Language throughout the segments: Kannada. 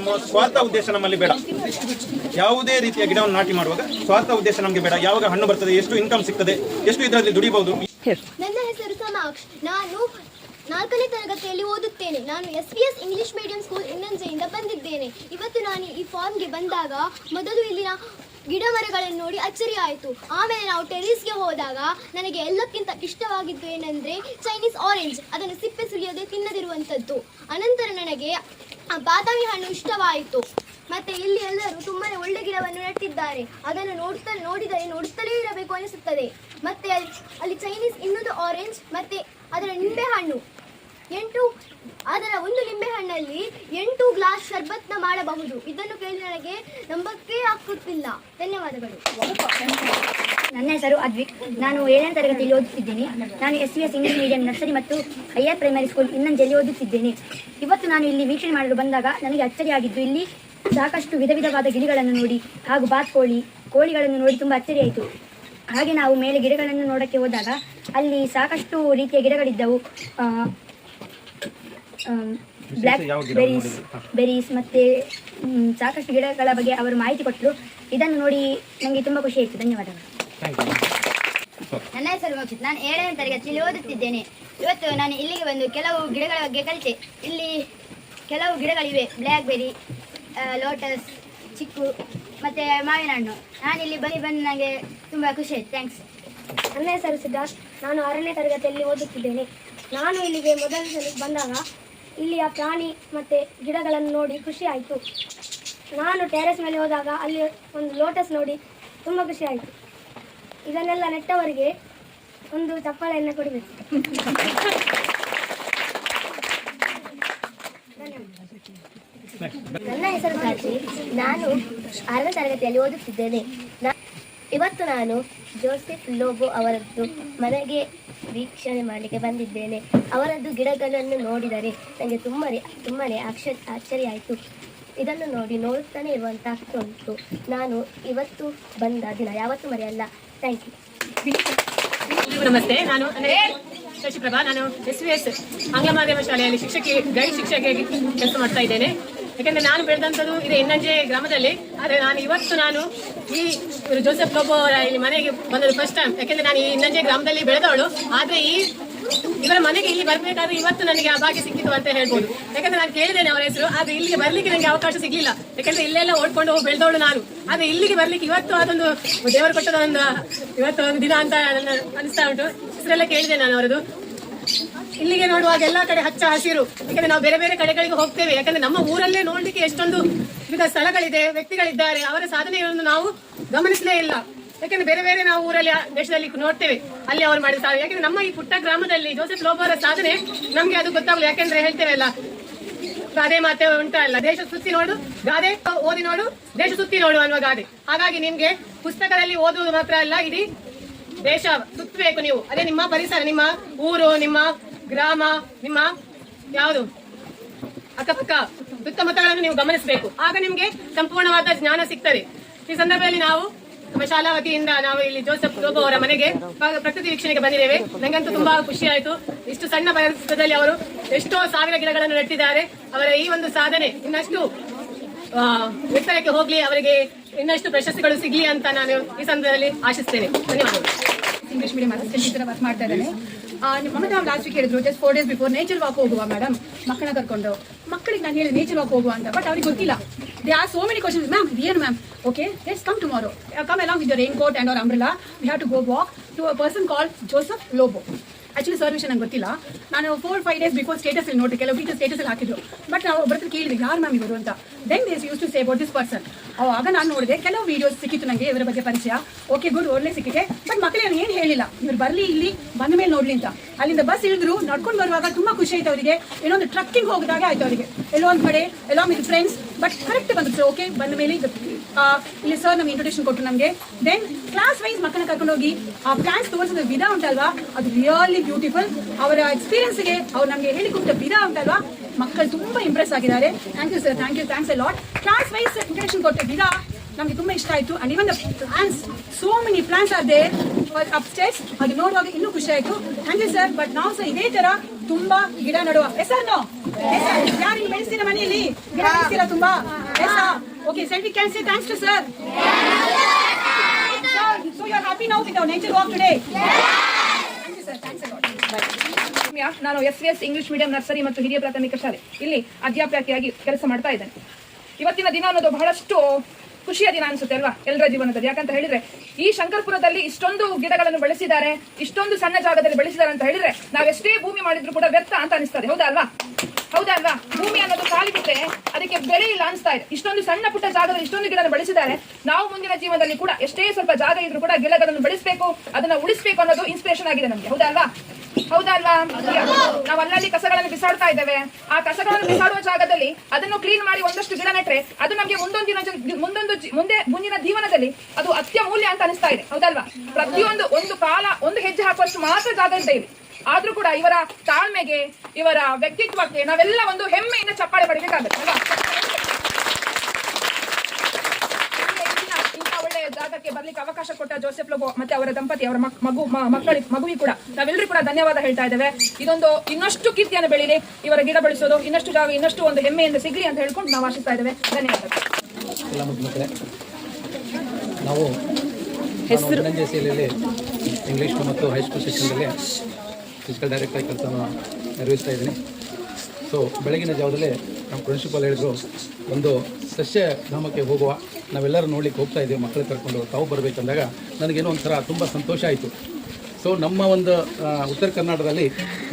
ನಮ್ಮ ಸ್ವಾರ್ಥ ಉದ್ದೇಶ ನಮ್ಮಲ್ಲಿ ಬೇಡ. ಯಾವುದೇ ರೀತಿಯ ಗಿಡವನ್ನು ನಾಟಿ ಮಾಡುವಾಗ ಸ್ವಾರ್ಥ ಉದ್ದೇಶ ನಮಗೆ ಬೇಡ. ಯಾವಾಗ ಹಣ್ಣು ಬರ್ತದೆ ಎಷ್ಟು ಇನ್ಕಮ್ ಸಿಗ್ತದೆ ಎಷ್ಟು ಇದರಲ್ಲಿ ದುಡಿಬಹುದು? ನನ್ನ ಹೆಸರು ಸಮಾಕ್ಷ್ ನಾನು ನಾಲ್ಕನೇ ತರಗತಿಯಲ್ಲಿ ಓದುತ್ತೇನೆ. ನಾನು S P S English medium school ಇನ್ನಂಜೆಯಿಂದ ಬಂದಿದ್ದೇನೆ. ಇವತ್ತು ನಾನು ಈ ಫಾರ್ಮ್ಗೆ ಬಂದಾಗ ಮೊದಲು ಇಲ್ಲಿನ ಗಿಡ ಮರಗಳನ್ನು ನೋಡಿ ಅಚ್ಚರಿ ಆಯಿತು. ಆಮೇಲೆ ನಾವು ಟೆರೀಸ್ಗೆ ಹೋದಾಗ ನನಗೆ ಎಲ್ಲಕ್ಕಿಂತ ಇಷ್ಟವಾಗಿದ್ದು ಏನಂದರೆ ಚೈನೀಸ್ ಆರೆಂಜ್ ಅದನ್ನು ಸಿಪ್ಪೆ ಸುಲಿಯದೆ ತಿನ್ನದಿರುವಂಥದ್ದು ಅನಂತರ ನನಗೆ ಬಾದಾಮಿ ಹಣ್ಣು ಇಷ್ಟವಾಯಿತು. ಮತ್ತೆ ಇಲ್ಲಿ ಎಲ್ಲರೂ ತುಂಬಾನೇ ಒಳ್ಳೆ ಗಿಡವನ್ನು ನೆಟ್ಟಿದ್ದಾರೆ. ಅದನ್ನು ನೋಡ್ತಾ, ನೋಡಿದರೆ ನೋಡುತ್ತಲೇ ಇರಬೇಕು ಅನಿಸುತ್ತದೆ. ಮತ್ತೆ ಅಲ್ಲಿ- ಅಲ್ಲಿ ಚೈನೀಸ್ ಇನ್ನೊಂದು ಆರೆಂಜ್ ಮತ್ತೆ ಅದರ ನಿಂಬೆ ಹಣ್ಣು. ಎಂಟು, ಅದರ ಒಂದು ನಿಂಬೆ ಹಣ್ಣಲ್ಲಿ ಎಂಟು ಗ್ಲಾಸ್ ಶರ್ಬತ್ನ ಮಾಡಬಹುದು. ಇದನ್ನು ಕೇಳಿ ನನಗೆ ನಂಬಕ್ಕೆ ಆಗುತ್ತಿಲ್ಲ ಧನ್ಯವಾದಗಳು. ನನ್ನ ಹೆಸರು ಅದ್ವಿಕ್. ನಾನು ಏಳನೇ ತರಗತಿಯಲ್ಲಿ ಓದುತ್ತಿದ್ದೇನೆ. ನಾನು S V S English medium nursery ಮತ್ತು ಹೈಯರ್ ಪ್ರೈಮರಿ ಸ್ಕೂಲ್ ಇನ್ನಂಜಲ್ಲಿ ಓದುತ್ತಿದ್ದೇನೆ ಇವತ್ತು ನಾನು ಇಲ್ಲಿ ವೀಕ್ಷಣೆ ಮಾಡಲು ಬಂದಾಗ ನನಗೆ ಅಚ್ಚರಿಯಾಗಿದ್ದು ಇಲ್ಲಿ ಸಾಕಷ್ಟು ವಿಧ ವಿಧವಾದ ಗಿಳಿಗಳನ್ನು ನೋಡಿ ಹಾಗೂ ಬಾತ್ಕೋಳಿ ಕೋಳಿಗಳನ್ನು ನೋಡಿ ತುಂಬ ಅಚ್ಚರಿಯಾಯಿತು ಹಾಗೆ ನಾವು ಮೇಲೆ ಗಿಡಗಳನ್ನು ನೋಡಕ್ಕೆ ಹೋದಾಗ ಅಲ್ಲಿ ಸಾಕಷ್ಟು ರೀತಿಯ ಗಿಡಗಳಿದ್ದವು. Black berries? ಬೆರೀಸ್ ಮತ್ತೆ ಸಾಕಷ್ಟು ಗಿಡಗಳ ಬಗ್ಗೆ ಅವರು ಮಾಹಿತಿ ಕೊಟ್ಟರು. ಇದನ್ನು ನೋಡಿ ನನಗೆ ತುಂಬ ಖುಷಿ ಆಯಿತು. ಧನ್ಯವಾದಗಳು. ನನ್ನ ಹೆಸರು ಮೋಕ್ಷಿತ್. ನಾನು ಏಳನೇ ತರಗತಿಯಲ್ಲಿ ಓದುತ್ತಿದ್ದೇನೆ. ಇವತ್ತು ನಾನು ಇಲ್ಲಿಗೆ ಬಂದು ಕೆಲವು ಗಿಡಗಳ ಬಗ್ಗೆ ಕಲಿತೆ. ಇಲ್ಲಿ ಕೆಲವು ಗಿಡಗಳಿವೆ. ಬ್ಲ್ಯಾಕ್ ಬೆರಿ ಲೋಟಸ್, ಚಿಕ್ಕು, ಮತ್ತು ಮಾವಿನ ಹಣ್ಣು ನಾನು ಇಲ್ಲಿ ಬನ್ನಿ ಬಂದು ನನಗೆ ತುಂಬ ಖುಷಿ ಆಯ್ತು. ಥ್ಯಾಂಕ್ಸ್ ನನ್ನ ಹೆಸರು ಸಿದ್ಧಾರ್ಥ್ ನಾನು ಆರನೇ ತರಗತಿಯಲ್ಲಿ ಓದುತ್ತಿದ್ದೇನೆ. ನಾನು ಇಲ್ಲಿಗೆ ಮೊದಲ ಸಲ ಬಂದಾಗ ಇಲ್ಲಿಯ ಪ್ರಾಣಿ ಮತ್ತು ಗಿಡಗಳನ್ನು ನೋಡಿ ಖುಷಿ ಆಯಿತು. ನಾನು ಟೆರೆಸ್ ಮೇಲೆ ಹೋದಾಗ ಅಲ್ಲಿ ಒಂದು ಲೋಟಸ್ ನೋಡಿ ತುಂಬ ಖುಷಿ ಆಯಿತು. ಇದನ್ನೆಲ್ಲ ನೆಟ್ಟವರಿಗೆ ಒಂದು ಚಪ್ಪಾಳೆಯನ್ನು ಕೊಡಬೇಕು. ನನ್ನ ಹೆಸರು ನಾನು ಆರನೇ ತರಗತಿಯಲ್ಲಿ ಓದುತ್ತಿದ್ದೇನೆ. ಇವತ್ತು ನಾನು ಜೋಸೆಫ್ ಲೋಬೋ ಅವರದ್ದು ಮನೆಗೆ ವೀಕ್ಷಣೆ ಮಾಡಲಿಕ್ಕೆ ಬಂದಿದ್ದೇನೆ. ಅವರದ್ದು ಗಿಡಗಳನ್ನು ನೋಡಿದರೆ ನನಗೆ ತುಂಬ ತುಂಬಾ ಅಕ್ಷ ಆಶ್ಚರ್ಯ ಆಯಿತು. ಇದನ್ನು ನೋಡಿ ನೋಡುತ್ತಾನೆ ಇರುವಂಥ ಆಗ್ತಾ ಉಂಟು ನಾನು ಇವತ್ತು ಬಂದ ದಿನ, ಯಾವತ್ತೂ ಮರೆಯಲ್ಲ. ಥ್ಯಾಂಕ್ ಯು ನಮಸ್ತೆ, ನಾನು ಶಶಿಪ್ರಭಾ ನಾನು ಎಸ್ ವಿ ಎಸ್ ಆಂಗ್ಲ ಮಾಧ್ಯಮ ಶಾಲೆಯಲ್ಲಿ ಶಿಕ್ಷಕಿ, ಗೈಡ್ ಶಿಕ್ಷಕಿಯಾಗಿ ಕೆಲಸ ಮಾಡ್ತಾ ಇದ್ದೇನೆ. ಯಾಕಂದ್ರೆ ನಾನು ಬೆಳೆದಂಥದ್ದು ಇದೆ ಎನ್ನಂಜೆ ಗ್ರಾಮದಲ್ಲಿ. ಆದರೆ ನಾನು ಇವತ್ತು ನಾನು ಈ ಜೋಸೆಫ್ ಪ್ರಭು ಅವರ ಇಲ್ಲಿ ಮನೆಗೆ ಬಂದದ್ದು ಫಸ್ಟ್ ಟೈಮ್ ಯಾಕಂದ್ರೆ ನಾನು ಈ ಇನ್ನಂಜೆ ಗ್ರಾಮದಲ್ಲಿ ಬೆಳೆದವಳು. ಆದರೆ ಈ ಇವರ ಮನೆಗೆ ಇಲ್ಲಿ ಬರಬೇಕಾದ್ರೆ ಇವತ್ತು ನನಗೆ ಆ ಭಾಗ್ಯ ಸಿಕ್ಕಿತು ಅಂತ ಹೇಳ್ಬೋದು. ಯಾಕಂದ್ರೆ ನಾನು ಕೇಳಿದ್ದೇನೆ ಅವರ ಹೆಸರು, ಆದ್ರೆ ಇಲ್ಲಿಗೆ ಬರ್ಲಿಕ್ಕೆ ನನಗೆ ಅವಕಾಶ ಸಿಗ್ಲಿಲ್ಲ. ಯಾಕಂದ್ರೆ ಇಲ್ಲೆಲ್ಲ ಓಡ್ಕೊಂಡು ಹೋಗಿ ಬೆಳೆದವಳು ನಾನು. ಆದ್ರೆ ಇಲ್ಲಿಗೆ ಬರ್ಲಿಕ್ಕೆ ಇವತ್ತು ಅದೊಂದು ದೇವರು ಕೊಟ್ಟದ ಒಂದು ಇವತ್ತು ಒಂದು ದಿನ ಅಂತ ನನ್ನ ಅನಿಸ್ತಾ ಉಂಟು. ಹೆಸರೆಲ್ಲ ಕೇಳಿದೆ ನಾನು ಅವರದು. ಇಲ್ಲಿಗೆ ನೋಡುವಾಗ ಎಲ್ಲಾ ಕಡೆ ಹಚ್ಚ ಹಸಿರು. ಯಾಕಂದ್ರೆ ನಾವು ಬೇರೆ ಬೇರೆ ಕಡೆಗಳಿಗೆ ಹೋಗ್ತೇವೆ. ಯಾಕಂದ್ರೆ ನಮ್ಮ ಊರಲ್ಲೇ ನೋಡ್ಲಿಕ್ಕೆ ಎಷ್ಟೊಂದು ವಿವಿಧ ಸ್ಥಳಗಳಿದೆ, ವ್ಯಕ್ತಿಗಳಿದ್ದಾರೆ. ಅವರ ಸಾಧನೆಗಳನ್ನು ನಾವು ಗಮನಿಸಲೇ ಇಲ್ಲ. ಯಾಕಂದ್ರೆ ಬೇರೆ ಬೇರೆ ನಾವು ಊರಲ್ಲಿ, ದೇಶದಲ್ಲಿ ನೋಡ್ತೇವೆ ಅಲ್ಲಿ ಅವ್ರು ಮಾಡಿದ ಸಾಧನೆ. ಯಾಕಂದ್ರೆ ನಮ್ಮ ಈ ಪುಟ್ಟ ಗ್ರಾಮದಲ್ಲಿ ಜೋಸೆಫ್ ಲೋಬೋರ ಸಾಧನೆ ನಮ್ಗೆ ಅದು ಗೊತ್ತಾಗಲ್ಲ ಯಾಕಂದ್ರೆ ಹೇಳ್ತೇವಲ್ಲ ಗಾದೆ ಮಾತೆ ಉಂಟಲ್ಲ ದೇಶ ಸುತ್ತಿ ನೋಡು, ಗಾದೆ ಓದಿ ನೋಡು, ದೇಶ ಸುತ್ತಿ ನೋಡು ಅನ್ನುವ ಗಾದೆ. ಹಾಗಾಗಿ ನಿಮ್ಗೆ ಪುಸ್ತಕದಲ್ಲಿ ಓದುವುದು ಮಾತ್ರ ಅಲ್ಲ, ಇಡೀ ದೇಶ ಸುತ್ತಬೇಕು ನೀವು. ಅದೇ ನಿಮ್ಮ ಪರಿಸರ, ನಿಮ್ಮ ಊರು, ನಿಮ್ಮ ಗ್ರಾಮ, ನಿಮ್ಮ ಯಾವುದು? ಅಕ್ಕಪಕ್ಕ ಸುತ್ತಮುತ್ತಗಳನ್ನು ನೀವು ಗಮನಿಸಬೇಕು. ಆಗ ನಿಮ್ಗೆ ಸಂಪೂರ್ಣವಾದ ಜ್ಞಾನ ಸಿಗ್ತದೆ. ಈ ಸಂದರ್ಭದಲ್ಲಿ ನಾವು ನಮ್ಮ ಶಾಲಾ ವತಿಯಿಂದ ನಾವು ಇಲ್ಲಿ ಜೋಸೆಫ್ ಲೋಬೋ ಅವರ ಮನೆಗೆ ಪ್ರ- ಪ್ರಕೃತಿ ವೀಕ್ಷಣೆಗೆ ಬಂದಿದ್ದೇವೆ. ನಂಗಂತೂ ತುಂಬಾ ಖುಷಿ ಆಯಿತು. ಇಷ್ಟು ಸಣ್ಣ ಪರಿಸರದಲ್ಲಿ ಅವರು ಎಷ್ಟೋ ಸಾವಿರ ಗಿಡಗಳನ್ನು ನೆಟ್ಟಿದ್ದಾರೆ. ಅವರ ಈ ಒಂದು ಸಾಧನೆ ಇನ್ನಷ್ಟು ಎತ್ತರಕ್ಕೆ ಹೋಗ್ಲಿ, ಅವರಿಗೆ ಇನ್ನಷ್ಟು ಪ್ರಶಸ್ತಿಗಳು ಸಿಗ್ಲಿ ಅಂತ ನಾನು ಈ ಸಂದರ್ಭದಲ್ಲಿ ಆಶಿಸ್ತೇನೆ. ಧನ್ಯವಾದಗಳು. English medium assistant teacher work ಮಾಡ್ತಾ ಇದ್ದಾನೆ. ನಿಮ್ಮ ನಾವು ಲಾಸ್ಟ್ ವೀಕ್ ಹೇಳಿದ್ರು just four days before nature walk ಹೋಗುವ ಮೇಡಮ್ ಮಕ್ಕಳನ್ನ ಕರ್ಕೊಂಡು. ಮಕ್ಕಳಿಗೆ ನಾನು ಹೇಳಿ ನೇಚರ್ ವಾಕ್ ಹೋಗುವ ಅಂತ ಬಟ್ ಅವ್ರಿಗೆ ಗೊತ್ತಿಲ್ಲ. They are so many questions ma'am ಏನು ma'am okay let's come tomorrow come along with rain coat and our umbrella. We have to go walk to a person call Joseph Lobo actually sir ವಿಷಯ ನಂಗೆ ಗೊತ್ತಿಲ್ಲ. ನಾನು four five days before status ಅಲ್ಲಿ ನೋಡಿ ಕೆಲವು ಟೀಚರ್ ಸ್ಟೇಟಸ್ ಅಲ್ಲಿ ಹಾಕಿದ್ರು. ಬಟ್ ನಾವು ಒಬ್ಬರ ಹತ್ರ ಕೇಳಿದ್ವಿ ಯಾರು ಮ್ಯಾಮ್ ಇವರು? ಅಂತ. Then they use to say about this person ಆಗ ನಾನು ನೋಡಿದೆ, ಕೆಲವು ವಿಡಿಯೋಸ್ ಸಿಕ್ಕಿತ್ತು ನನಗೆ ಇವರ ಬಗ್ಗೆ ಪರಿಚಯ. ಓಕೆ ಗುಡ್ ಒಳ್ಳೆ ಸಿಕ್ಕಿದೆ. ಬಟ್ ಮಕ್ಕಳು ನಾನು ಏನು ಹೇಳಿಲ್ಲ. ಇವ್ರು ಬರಲಿ, ಇಲ್ಲಿ, ಬಂದ ಮೇಲೆ ನೋಡ್ಲಿ ಅಂತ. ಅಲ್ಲಿಂದ ಬಸ್ ಇಳಿದ್ರು. ನಡ್ಕೊಂಡು ಬರುವಾಗ ತುಂಬ ಖುಷಿ ಆಯ್ತು ಅವರಿಗೆ. ಏನೋ ಒಂದು ಟ್ರಕ್ಕಿಂಗ್ ಹೋಗಿದಾಗ ಆಯ್ತು ಅವರಿಗೆ. ಎಲ್ಲೋ ಒಂದು ಕಡೆ, ಎಲ್ಲೋ ವಿತ್ ಫ್ರೆಂಡ್ಸ್ ಬಟ್ ಕರೆಕ್ಟ್ ಬಂದ್ರು ಸರ್ ಓಕೆ ಬಂದ ಮೇಲೆ ಇಲ್ಲಿ ಸರ್ ನಮ್ಗೆ ಇಂಟ್ರೊಡಕ್ಷನ್ ಕೊಟ್ಟರು ನಮಗೆ. ದೆನ್ ಕ್ಲಾಸ್ ವೈಸ್ ಮಕ್ಕಳನ್ನ ಕರ್ಕೊಂಡು ಹೋಗಿ, ಆ ಪ್ಲಾನ್ಸ್ ತೋರಿಸಿದ ವಿಧ ಉಂಟಲ್ವಾ? ಅದು ರಿಯಲಿ ಬ್ಯೂಟಿಫುಲ್ ಅವರ ಎಕ್ಸ್ಪೀರಿಯನ್ಸ್ಗೆ ಅವ್ರು ನಮಗೆ ಹೇಳಿಕೊಟ್ಟ ವಿಧ ಉಂಟಲ್ವಾ? ಮಕ್ಕಳು ತುಂಬಾ ಇಂಪ್ರೆಸ್ ಆಗಿದ್ದಾರೆ. Thank you sir thank you thanks a lot class wise introduction ಕೊಟ್ಟ ವಿಧ ನಮಗೆ ತುಂಬಾ ಇಷ್ಟ ಆಯ್ತು. And even the plans so many plans are they up stays ಅದು ನೋಡುವಾಗ ಇನ್ನೂ ಖುಷಿ ಆಯ್ತು. ಥ್ಯಾಂಕ್ ಯು ಸರ್ ಬಟ್ ನಾವು ಸಹ ಇದೇ ತರ ತುಂಬಾ ಗಿಡ ನಡುವ. ಎಸ್ ಆರ್ ನೋ ಯಾರು ಮನೆಯಲ್ಲಿ? ಗಿಡ ತುಂಬಾ. Okay selfie can thanks to sir so you are happy now with nature walk today ನಾನು S S English medium nursery ಮತ್ತು ಹಿರಿಯ ಪ್ರಾಥಮಿಕ ಶಾಲೆ. ಇಲ್ಲಿ ಅಧ್ಯಾಪಕಿಯಾಗಿ ಕೆಲಸ ಮಾಡ್ತಾ ಇದ್ದೇನೆ. ಇವತ್ತಿನ ದಿನ ಅನ್ನೋದು ಬಹಳಷ್ಟು ಖುಷಿಯ ದಿನ ಅನಿಸುತ್ತೆ ಅಲ್ವಾ ಎಲ್ಲರ ಜೀವನದಲ್ಲಿ? ಯಾಕಂತ ಹೇಳಿದ್ರೆ, ಈ ಶಂಕರ್ಪುರದಲ್ಲಿ ಇಷ್ಟೊಂದು ಗಿಡಗಳನ್ನು ಬೆಳೆಸಿದ್ದಾರೆ, ಇಷ್ಟೊಂದು ಸಣ್ಣ ಜಾಗದಲ್ಲಿ ಬೆಳೆಸಿದ್ದಾರೆ ಅಂತ ಹೇಳಿದ್ರೆ ನಾವೆಷ್ಟೇ ಭೂಮಿ ಮಾಡಿದ್ರು ಕೂಡ ವ್ಯರ್ಥ ಅಂತ ಅನಿಸ್ತದೆ. ಹೌದಾ ಅಲ್ವಾ? ಹೌದಾ ಅಲ್ವಾ? ಭೂಮಿ ಅನ್ನೋದು ಖಾಲಿ ಬಿಟ್ಟರೆ ಅದಕ್ಕೆ ಬೆಲೆ ಇಲ್ಲ ಅನಿಸ್ತಾ ಇದೆ. ಇಷ್ಟೊಂದು ಸಣ್ಣ ಪುಟ್ಟ ಜಾಗದಲ್ಲಿ ಇಷ್ಟೊಂದು ಗಿಡನ ಬೆಳೆಸಿದ್ದಾರೆ. ನಾವು ಮುಂದಿನ ಜೀವನದಲ್ಲಿ ಕೂಡ ಎಷ್ಟೇ ಸ್ವಲ್ಪ ಜಾಗ ಇದ್ರೂ ಕೂಡ ಗಿಡಗಳನ್ನು ಬೆಳೆಸಬೇಕು, ಅದನ್ನ ಉಳಿಸಬೇಕು ಅನ್ನೋದು ಇನ್ಸ್ಪಿರೇಷನ್ ಆಗಿದೆ ನಮಗೆ. ಹೌದಾ ಅಲ್ವಾ? ಹೌದಾ ಅಲ್ವಾ? ನಾವು ಅಲ್ಲಲ್ಲಿ ಕಸಗಳನ್ನು ಬಿಸಾಡ್ತಾ ಇದ್ದೇವೆ. ಆ ಕಸಗಳನ್ನು ಬಿಸಾಡುವ ಜಾಗದಲ್ಲಿ ಅದನ್ನು ಕ್ಲೀನ್ ಮಾಡಿ ಒಂದಷ್ಟು ಗಿಡ ನೆಟ್ರೆ ಅದು ನಮಗೆ ಮುಂದೊಂದಿನ ಮುಂದೊಂದು ಮುಂದೆ ಮುಂದಿನ ಜೀವನದಲ್ಲಿ ಅದು ಅತ್ಯಮೂಲ್ಯ ಅಂತ ಅನಿಸ್ತಾ ಇದೆ. ಹೌದಲ್ವಾ ಪ್ರತಿಯೊಂದು ಒಂದು ಕಾಲ ಒಂದು ಹೆಜ್ಜೆ ಹಾಕುವಷ್ಟು ಮಾತ್ರ ಜಾಗ ಇದೆ. ಇಲ್ಲಿ ಆದ್ರೂ ಕೂಡ ಇವರ ತಾಳ್ಮೆಗೆ ಇವರ ವ್ಯಕ್ತಿತ್ವಕ್ಕೆ ನಾವೆಲ್ಲ ಒಂದು ಹೆಮ್ಮೆಯಿಂದ ಚಪ್ಪಾಳೆ ಪಡಿಬೇಕಾಗುತ್ತೆ ಒಳ್ಳೆಯ ಜಾಗಕ್ಕೆ ಬರ್ಲಿಕ್ಕೆ ಅವಕಾಶ ಕೊಟ್ಟ ಜೋಸೆಫ್ ಲೋಗೋ ಮತ್ತೆ ಅವರ ದಂಪತಿ ಅವರ ಮಗು ಮ- ಮಕ್ಕಳಿಗೆ ಮಗುವಿಗೆ ಕೂಡ ನಾವೆಲ್ಲರೂ ಕೂಡ ಧನ್ಯವಾದ ಹೇಳ್ತಾ ಇದ್ದೇವೆ. ಇದೊಂದು ಇನ್ನಷ್ಟು ಕೀರ್ತಿಯನ್ನು ಬೆಳೀಲಿ ಇವರ ಗಿಡ ಬೆಳೆಸೋದು ಇನ್ನಷ್ಟು ಜಾಗ ಇನ್ನಷ್ಟು ಒಂದು ಹೆಮ್ಮೆಯಿಂದ ಸಿಗ್ಲಿ ಅಂತ ಹೇಳ್ಕೊಂಡು ನಾವು ಆಶಿಸ್ತಾ ಇದ್ದೇವೆ. ಧನ್ಯವಾದಗಳು ಎಲ್ಲ ಮುದ್ದು ನಾವು ಹೆಸರು ಇಂಗ್ಲಿಷ್ ಇಂಗ್ಲೀಷ್ ಮತ್ತು ಹೈಸ್ಕೂಲ್ ಸೆಕ್ಷನ್ದಲ್ಲಿ ಫಿಸಿಕಲ್ ಡೈರೆಕ್ಟರ್ ಕೆಲಸವನ್ನು ನಿರ್ವಹಿಸ್ತಾ ಇದ್ದೀನಿ. ಸೊ ಬೆಳಗಿನ ಜಾವದಲ್ಲಿ ನಮ್ಮ ಪ್ರಿನ್ಸಿಪಾಲ್ ಹೇಳಿದ್ರು, ಒಂದು ಸಸ್ಯ ಧಾಮಕ್ಕೆ ಹೋಗುವ, ನಾವೆಲ್ಲರೂ ನೋಡ್ಲಿಕ್ಕೆ ಹೋಗ್ತಾ ಇದ್ದೀವಿ ಮಕ್ಕಳು ಕರ್ಕೊಂಡು ತಾವು ಬರಬೇಕಂದಾಗ ನನಗೇನೋ ಒಂಥರ ತುಂಬ ಸಂತೋಷ ಆಯಿತು. ಸೊ ನಮ್ಮ ಒಂದು ಉತ್ತರ ಕರ್ನಾಟಕದಲ್ಲಿ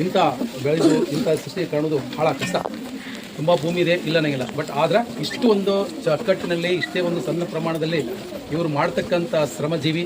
ಇಂಥ ಬೆಳೆದು, ಇಂಥ ಸಸ್ಯ ಕಾಣೋದು ಭಾಳ ಕಷ್ಟ. ತುಂಬ ಭೂಮಿ ಇದೆ, ಇಲ್ಲ ನನಗಿಲ್ಲ ಬಟ್ ಆದ್ರೆ ಇಷ್ಟು ಒಂದು ಚಕ್ಕಟ್ಟಿನಲ್ಲಿ ಇಷ್ಟೇ ಒಂದು ಸಣ್ಣ ಪ್ರಮಾಣದಲ್ಲಿ ಇವರು ಮಾಡ್ತಕ್ಕಂಥ ಶ್ರಮಜೀವಿ